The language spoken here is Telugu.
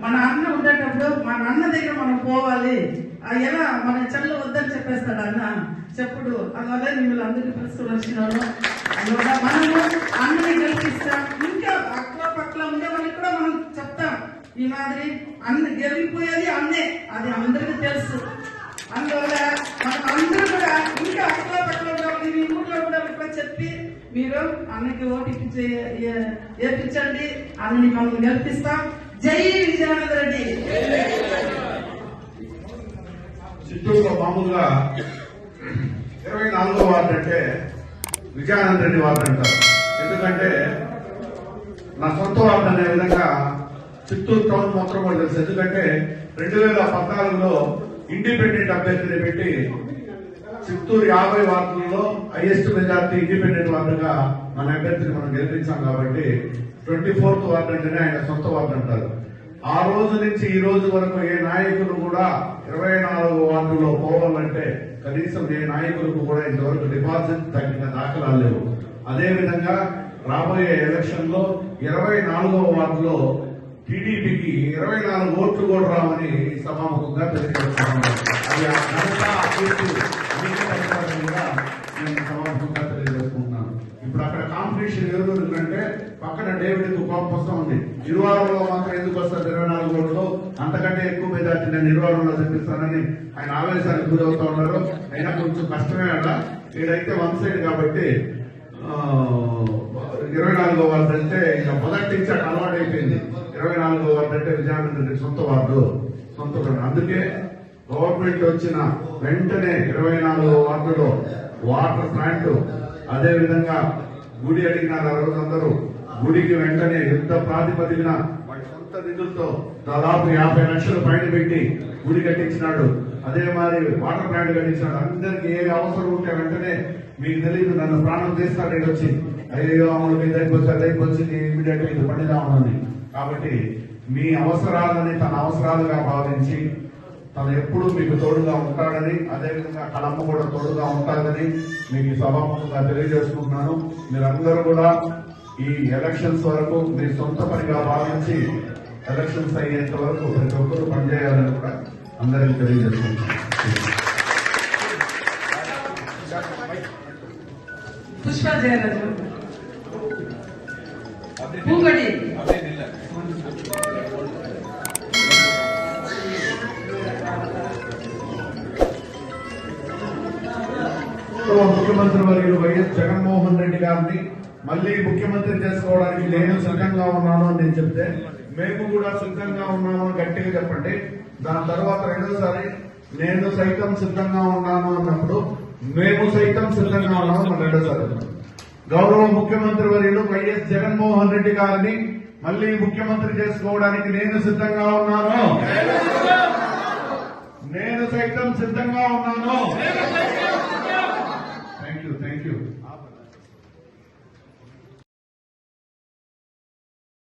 మన అన్న ఉండేటప్పుడు మన అన్న దగ్గర మనం పోవాలి. ఎలా? మన చెల్లు వద్దని చెప్పేస్తాడు అన్న? చెప్పుడు అందువల్ల మిమ్మల్ని అందరికీ పిలుచుకుని వచ్చినాను అందువల్ల మనము అన్నని గెలిపిస్తాం. ఇంకా అక్కడ పక్కల ఉండే వాళ్ళకి కూడా మనం చెప్తాం. ఈ మాదిరి అన్న గెలిపోయేది అన్నే. అది అందరికీ తెలుసు. అందువల్ల మనం అందరూ కూడా ఇంకా అక్కడ పక్కల ఉండే మీ ఊర్లో కూడా చెప్పి మీరు అన్నకి ఓటించి ఏపించండి అన్నని మనం గెలిపిస్తాం. జై విజయానంద రెడ్డి. చిత్తూరులో మామూలుగా ఇరవై నాలుగో వార్డు అంటే విజయానంద రెడ్డి వార్డు అంటారు ఎందుకంటే నా సొంత వార్డు అనే విధంగా చిత్తూరు టౌన్ మొత్తం కూడా తెలుసు. ఎందుకంటే రెండు వేల పద్నాలుగులో ఇండిపెండెంట్ అభ్యర్థిని పెట్టి చిత్తూరు యాభై వార్డులలో హైయెస్ట్ మెజార్టీ ఇండిపెండెంట్ వార్డుగా మన అభ్యర్థిని మనం గెలిపించాం కాబట్టి ట్వంటీ ఫోర్త్ వార్డు అంటేనే ఆయన సొంత వార్డు అంటారు. ఆ రోజు నుంచి ఈ రోజు వరకు ఏ నాయకులు కూడా ఇరవై నాలుగు వార్డులో పోవాలంటే కనీసం ఏ నాయకులకు కూడా ఇంతవరకు డిపాజిట్ తగ్గిన దాఖలాలు లేవు. అదేవిధంగా రాబోయే ఎలక్షన్లో ఇరవై నాలుగవ వార్డులో టీడీపీకి ఇరవై నాలుగు ఓట్లు కూడా రావని సభాముఖంగా తెలియజేస్తున్నాను అది ఆ ఘనత, ఆ కీర్తి మీకు దక్కాలని కూడా నేను సభాముఖంగా తెలియజేసుకుంటున్నాను ఇప్పుడు అక్కడ కాంపిటీషన్ ఎవరు అంటే పక్కన డేవిడ్ కోపం వస్తూ ఉంది. నిర్వారంలో మాత్రం ఎందుకు వస్తారు ఇరవై నాలుగు ఓట్లు అంతకంటే ఎక్కువ మెజార్టీ నేను నిర్వారంలో తెప్పిస్తానని ఆయన ఆవేశానికి గురవుతా ఉన్నారు. అయినా కొంచెం కష్టమే అట వీడైతే వన్ సైడ్ కాబట్టి ఇరవై నాలుగో వార్డు అంటే ఇక మొదటి నుంచి అలవాటు అయిపోయింది. ఇరవై నాలుగో వార్డు అంటే విజయానంద సొంత వార్డు సొంత అందుకే గవర్నమెంట్ వచ్చిన వెంటనే ఇరవై నాలుగో వార్డులో వాటర్ ప్లాంట్ అదే విధంగా గుడి అడిగినారు ఆ రోజు అందరూ గుడికి వెంటనే యుద్ధ ప్రాతిపదికన వాడి సొంత నిధులతో దాదాపు యాభై లక్షలు పైన పెట్టి గుడి కట్టించినాడు. అదే మరి వాటర్ ప్లాంట్ కట్టించినాడు. అందరికి ఏ అవసరం ఉంటే వెంటనే మీకు తెలియదు నన్ను ప్రాణం తీస్తాడు వచ్చి. అయ్యో అమలు మీద వచ్చి అది వచ్చి ఇమీడియట్గా ఇది పండిదామని కాబట్టి మీ అవసరాలని తన అవసరాలుగా భావించి తను ఎప్పుడు మీకు తోడుగా ఉంటాడని అదేవిధంగా కళమ్మ కూడా తోడుగా ఉంటాడని మీకు సభాముఖంగా తెలియజేసుకుంటున్నాను. మీరందరూ కూడా ఈ ఎలక్షన్స్ వరకు మీ సొంత పనిగా భావించి ఎలక్షన్స్ అయ్యేంత వరకు ప్రతి ఒక్కరూ పనిచేయాలని కూడా అందరికీ తెలియజేసుకుంటున్నాను పుష్ప జయరాజు ముఖ్యమంత్రి వర్యులు వైఎస్ జగన్మోహన్ రెడ్డి గారిని మళ్ళీ ముఖ్యమంత్రి చేసుకోవడానికి నేను సిద్ధంగా ఉన్నాను అని నేను చెప్తే మేము కూడా సిద్ధంగా ఉన్నాము అని గట్టిగా చెప్పండి. దాని తర్వాత రెండోసారి నేను సైతం సిద్ధంగా ఉన్నాను అన్నప్పుడు మేము సైతం సిద్ధంగా ఉన్నాము రెండోసారి. గౌరవ ముఖ్యమంత్రి వర్యులు వైఎస్ జగన్మోహన్ రెడ్డి గారిని మళ్ళీ ముఖ్యమంత్రి చేసుకోవడానికి నేను సిద్ధంగా ఉన్నాను. నేను సైతం సిద్ధంగా ఉన్నాను.